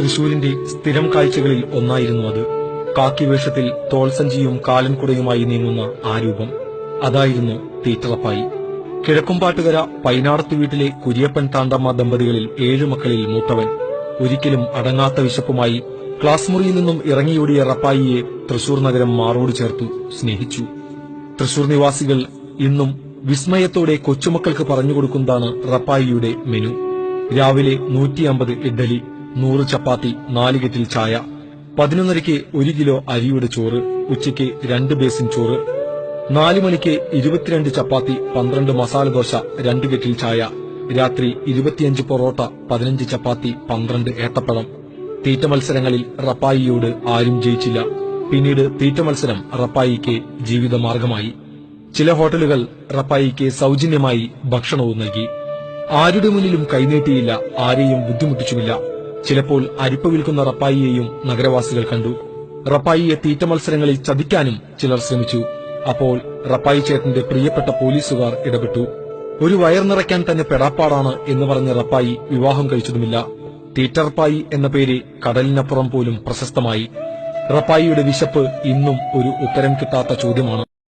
തൃശൂരിന്റെ സ്ഥിരം കാഴ്ചകളിൽ ഒന്നായിരുന്നു അത്. കാക്കി വേഷത്തിൽ തോൾസഞ്ചിയും കാലൻകുടയുമായി നീങ്ങുന്ന ആ രൂപം. അതായിരുന്നു തീറ്ററപ്പായി. കിഴക്കുംപാട്ടുകര പൈനാടത്തു വീട്ടിലെ കുര്യപ്പൻ താണ്ടമ്മ ദമ്പതികളിൽ ഏഴു മക്കളിൽ മൂത്തവൻ. ഒരിക്കലും അടങ്ങാത്ത വിശപ്പുമായി ക്ലാസ് മുറിയിൽ നിന്നും ഇറങ്ങിയോടിയ റപ്പായിയെ തൃശൂർ നഗരം മാറോട് ചേർത്തു സ്നേഹിച്ചു. തൃശൂർ നിവാസികൾ ഇന്നും വിസ്മയത്തോടെ കൊച്ചുമക്കൾക്ക് പറഞ്ഞുകൊടുക്കുന്നതാണ് റപ്പായിയുടെ മെനു. രാവിലെ നൂറ്റി അമ്പത് ഇഡ്ഡലി നൂറ് ചപ്പാത്തി നാല് കെറ്റിൽ ചായ പതിനൊന്നരയ്ക്ക് ഒരു കിലോ അരിയുടെ ചോറ് ഉച്ചയ്ക്ക് രണ്ട് ബേസിൻ ചോറ് നാലു മണിക്ക് ഇരുപത്തിരണ്ട് ചപ്പാത്തി പന്ത്രണ്ട് മസാല ദോശ രണ്ട് കെറ്റിൽ ചായ രാത്രി ഇരുപത്തിയഞ്ച് പൊറോട്ട പതിനഞ്ച് ചപ്പാത്തി പന്ത്രണ്ട് ഏത്തപ്പഴം. തീറ്റ മത്സരങ്ങളിൽ റപ്പായിയോട് ആരും ജയിച്ചില്ല. പിന്നീട് തീറ്റ മത്സരം റപ്പായിക്ക് ജീവിതമാർഗമായി. ചില ഹോട്ടലുകൾ റപ്പായിക്ക് സൗജന്യമായി ഭക്ഷണവും നൽകി. ആരുടെ മുന്നിലും കൈനീട്ടിയില്ല ആരെയും ബുദ്ധിമുട്ടിച്ചുമില്ല. ചിലപ്പോൾ അരിപ്പ് വിൽക്കുന്ന റപ്പായിയെയും നഗരവാസികൾ കണ്ടു. റപ്പായിയെ തീറ്റ മത്സരങ്ങളിൽ ചതിക്കാനും ചിലർ ശ്രമിച്ചു. അപ്പോൾ റപ്പായി ചേട്ടന്റെ പ്രിയപ്പെട്ട പോലീസുകാർ ഇടപെട്ടു. ഒരു വയർ നിറയ്ക്കാൻ തന്നെ പെടാപ്പാടാണ് എന്ന് പറഞ്ഞ റപ്പായി വിവാഹം കഴിച്ചതുമില്ല. തീറ്റർപ്പായി എന്ന പേര് കടലിനപ്പുറം പോലും പ്രശസ്തമായി. റപ്പായിയുടെ വിശപ്പ് ഇന്നും ഒരു ഉത്തരം കിട്ടാത്ത ചോദ്യമാണ്.